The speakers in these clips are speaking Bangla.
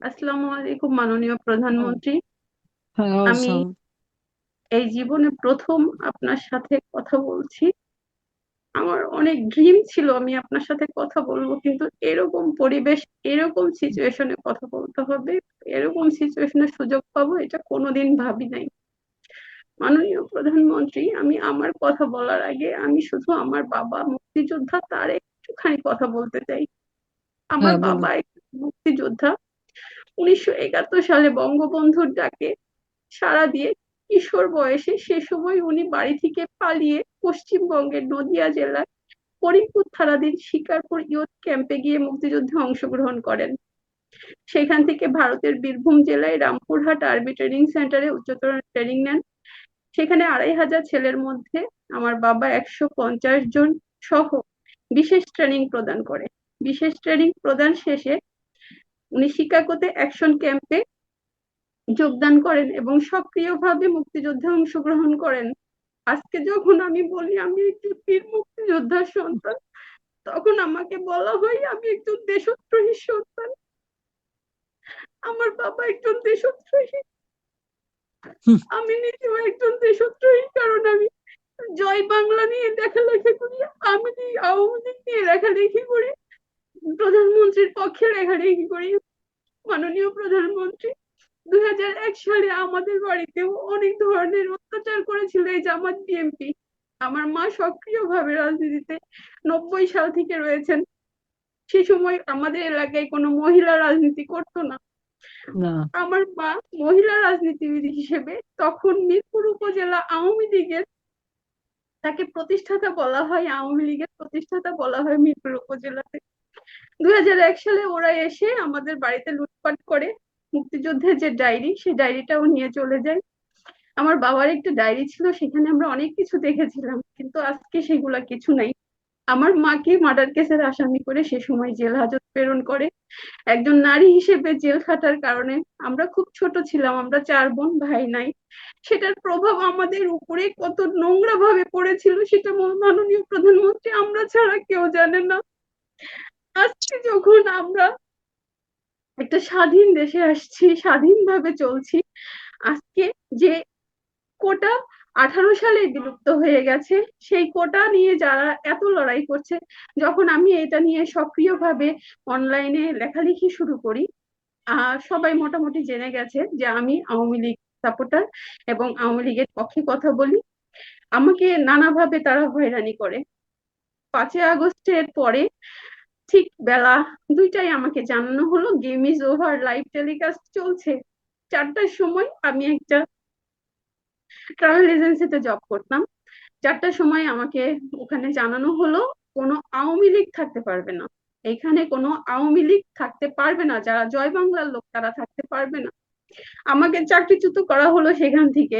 আসসালামু আলাইকুম মাননীয় প্রধানমন্ত্রী। হ্যাঁ আমি এই জীবনে প্রথম আপনার সাথে কথা বলছি। আমার অনেক ড্রিম ছিল আমি আপনার সাথে কথা বলব কিন্তু এরকম পরিবেশ এরকম সিচুয়েশনে কথা বলতে হবে এরকম সিচুয়েশনে সুযোগ পাবো এটা কোনোদিন ভাবি নাই। মাননীয় প্রধানমন্ত্রী আমি আমার কথা বলার আগে আমি শুধু আমার বাবা মুক্তিযোদ্ধা তার একটুখানি কথা বলতে চাই। আমার হ্যাঁ বলুন। বাবা একজন মুক্তিযোদ্ধা উনিশশো একাত্তর সালে বঙ্গবন্ধুর ডাকে সাড়া দিয়ে কিশোর বয়সে সে সময় উনি বাড়ি থেকে পালিয়ে পশ্চিমবঙ্গের নদিয়া জেলার করিমপুর থানাধীন শিকারপুর ইয়ুথ ক্যাম্পে গিয়ে মুক্তিযুদ্ধে অংশগ্রহণ করেন। সেখান থেকে ভারতের বীরভূম জেলায় রামপুরহাট আর্মি ট্রেনিং সেন্টারে উচ্চতর ট্রেনিং নেন। সেখানে আড়াই হাজার ছেলের মধ্যে আমার বাবা একশো পঞ্চাশ জন সহ বিশেষ ট্রেনিং প্রদান করে। বিশেষ ট্রেনিং প্রদান শেষে উনি শিকাগোতে অ্যাকশন ক্যাম্পে যোগদান করেন এবং সক্রিয়ভাবে মুক্তিযুদ্ধে অংশগ্রহণ করেন। আজকে যখন আমি বলি, আমি একজন বীর মুক্তিযোদ্ধার সন্তান, তখন আমাকে বলা হয়, আমি একজন দেশদ্রোহী সন্তান। আমার বাবা একজন দেশদ্রোহী। আমি নিজেও একজন দেশদ্রোহী, কারণ আমি জয় বাংলা নিয়ে লেখালেখি করি, আমি আওয়ামী লীগ নিয়ে লেখালেখি করি। প্রধানমন্ত্রীর পক্ষে লেখালেখি করি মাননীয় প্রধানমন্ত্রী। দুই হাজার এক সালে আমাদের বাড়িতেও অনেক ধরনের অত্যাচার করেছিল এই জামাত বিএনপি। আমার মা সক্রিয়ভাবে রাজনীতিতে নব্বই সাল থেকে রয়েছেন। সে সময় আমাদের এলাকায় কোনো মহিলা রাজনীতি করতো না। আমার মা মহিলা রাজনীতিবিদ হিসেবে তখন মিরপুর উপজেলা আওয়ামী লীগের তাকে প্রতিষ্ঠাতা বলা হয় আওয়ামী লীগের প্রতিষ্ঠাতা বলা হয় মিরপুর উপজেলাতে। দুই হাজার এক সালে ওরা এসে আমাদের বাড়িতে লুটপাট করে, মুক্তিযুদ্ধের যে ডায়েরি, সেই ডায়েরিটাও নিয়ে চলে যায়। আমার বাবার একটা ডায়েরি ছিল, সেখানে আমরা অনেক কিছু দেখেছিলাম, কিন্তু আজকে সেগুলা কিছু নাই। আমার মাকে মার্ডার কেসের আসামি করে সে সময় জেল হাজত প্রেরণ করে। একজন নারী হিসেবে জেল খাটার কারণে আমরা খুব ছোট ছিলাম, আমরা চার বোন, ভাই, নাই। সেটার প্রভাব আমাদের উপরে কত নোংরা ভাবে পড়েছিল, সেটা মাননীয় প্রধানমন্ত্রী, আমরা ছাড়া কেউ জানে না। আজকে যখন আমরা একটা স্বাধীন দেশে আসছি, স্বাধীনভাবে চলছি। আজকে যে কোটা আঠারো সালে বিলুপ্ত হয়ে গেছে, সেই কোটা নিয়ে যারা এত লড়াই করছে, যখন আমি এটা নিয়ে সক্রিয়ভাবে অনলাইনে লেখালেখি শুরু করি সবাই মোটামুটি জেনে গেছে যে আমি আওয়ামী লীগ সাপোর্টার এবং আওয়ামী লীগের পক্ষে কথা বলি। আমাকে নানাভাবে তারা হয়রানি করে। পাঁচই আগস্টের পরে ঠিক বেলা দুইটাই আমাকে জানানো হলো game is over live telecast চলছে। চারটার সময় আমি একটা ট্রাভেল এজেন্সিতে জব করতাম। চারটার সময় আমাকে ওখানে জানানো হলো, কোনো আওয়ামী লীগ থাকতে পারবে না। এখানে কোনো আওয়ামী লীগ থাকতে পারবে না। যারা জয় বাংলার লোক, তারা থাকতে পারবে না। আমাকে চাকরিচ্যুত করা হলো সেখান থেকে।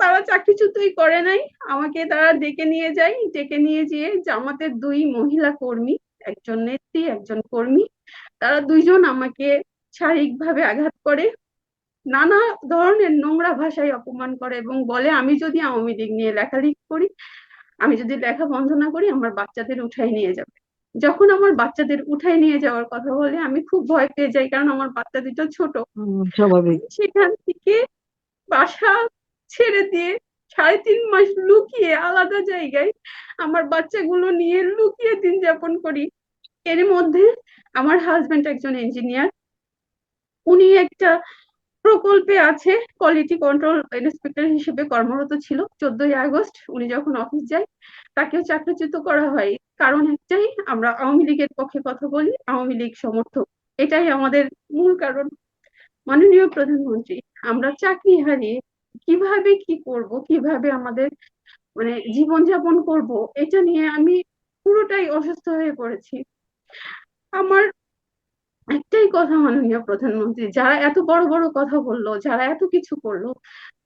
তারা চাকরিচ্যুতই করে নাই। আমাকে তারা ডেকে নিয়ে যায়। ডেকে নিয়ে যেয়ে জামাতের দুই মহিলা কর্মী একজন নেত্রী একজন কর্মী তারা দুইজন আমাকে শারীরিকভাবে আঘাত করে। নানা ধরনের নোংরা ভাষায় অপমান করে এবং বলে আমি যদি আওয়ামী লীগ নিয়ে লেখালেখি করি আমি যদি লেখা বন্ধ না করি আমার বাচ্চাদের উঠাই নিয়ে যাবে। যখন আমার বাচ্চাদের উঠাই নিয়ে যাওয়ার কথা বলে আমি খুব ভয় পেয়ে যাই কারণ আমার বাচ্চা দুটো ছোট। সেখান থেকে বাসা ছেড়ে দিয়ে সাড়ে তিন মাস লুকিয়ে আলাদা জায়গায় আমার বাচ্চাগুলো নিয়ে লুকিয়ে দিন যাপন করি। এর মধ্যে আমার হাজবেন্ড একজন ইঞ্জিনিয়ার উনি একটা প্রকল্পে আছে কোয়ালিটি কন্ট্রোল ইন্সপেক্টর হিসেবে কর্মরত ছিল। চোদ্দই আগস্ট উনি যখন অফিস যায়, তাকেও চাকরিচ্যুত করা হয়। কারণ একটাই, আমরা আওয়ামী লীগের পক্ষে কথা বলি, আওয়ামী লীগ সমর্থক। এটাই আমাদের মূল কারণ। মাননীয় প্রধানমন্ত্রী, আমরা চাকরি হারিয়ে কীভাবে কি করব, কীভাবে আমাদের মানে জীবনযাপন করব, এটা নিয়ে আমি পুরোটাই অসুস্থ হয়ে পড়েছি। আমার একটাই কথা মাননীয় প্রধানমন্ত্রী, যারা এত বড় বড় কথা বলল, যারা এত কিছু করল,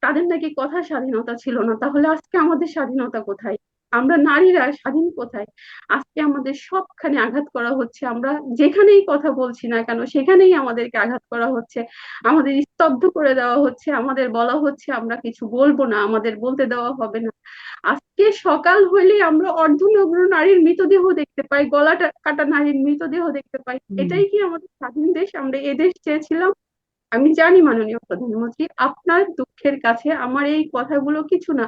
তাদের নাকি কথা স্বাধীনতা ছিল না। তাহলে আজকে আমাদের স্বাধীনতা কোথায়? আমরা নারীরা স্বাধীন কোথায়? আজকে আমাদের সবখানে আঘাত করা হচ্ছে আমরা যেখানেই কথা বলছি না কেন সেখানেই আমাদেরকে আঘাত করা হচ্ছে। আমাদের স্তব্ধ করে দেওয়া হচ্ছে আমাদের বলা হচ্ছে আমরা কিছু বলব না আমাদের বলতে দেওয়া হবে না। আজকে সকাল হইলে আমরা অর্ধনগ্ন নারীর মৃতদেহ দেখতে পাই গলাটা কাটা নারীর মৃতদেহ দেখতে পাই। এটাই কি আমাদের স্বাধীন দেশ? আমরা এদেশ চেয়েছিলাম আমি জানি মাননীয় প্রধানমন্ত্রী, আপনার দুঃখের কাছে আমার এই কথাগুলো কিছু না।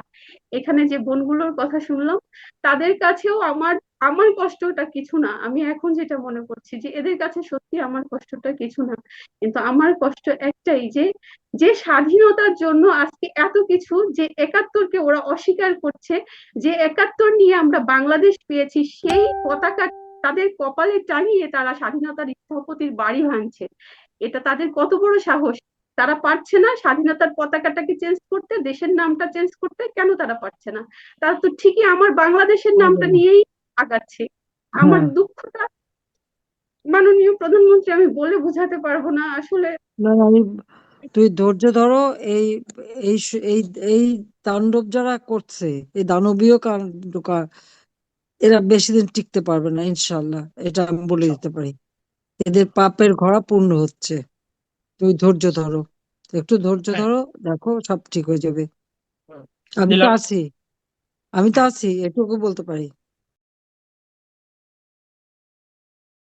এখানে যে বোনগুলোর কথা শুনলাম, তাদের কাছেও আমার আমার কষ্টটা কিছু না। আমি এখন যেটা মনে করছি যে এদের কাছে সত্যি আমার কষ্টটা কিছু না। কিন্তু আমার কষ্ট একটাই যে যে স্বাধীনতার জন্য আজকে এত কিছু যে একাত্তরকে ওরা অস্বীকার করছে, যে একাত্তর নিয়ে আমরা বাংলাদেশ পেয়েছি, সেই পতাকা তাদের কপালে টাঙিয়ে তারা স্বাধীনতার স্থপতির বাড়ি ভাঙছে। এটা তাদের কত বড় সাহস? তারা পারছে না স্বাধীনতার পতাকাটাকে চেঞ্জ করতে দেশের নামটা চেঞ্জ করতে কেন তারা পারছে না? তারা তো ঠিকই আমার বাংলাদেশের নামটা নিয়েই আগাচ্ছে। আমার। দুঃখটা মাননীয় প্রধানমন্ত্রী আমি বলে বোঝাতে পারব না। আসলে না না, আমি তুই ধৈর্য ধরো এই এই এই এই তাণ্ডব যারা করছে এই দানবীয় কাণ্ড এরা বেশি দিন টিকতে পারবে না ইনশাল্লাহ এটা আমি বলে দিতে পারি। এদের পাপের ঘোড়া পূর্ণ হচ্ছে। তুমি ধৈর্য ধরো। একটু ধৈর্য হ্যাঁ। ধরো দেখো সব ঠিক হয়ে যাবে। আমি তো আছি। আমি তো আছি এটুকু বলতে পারি।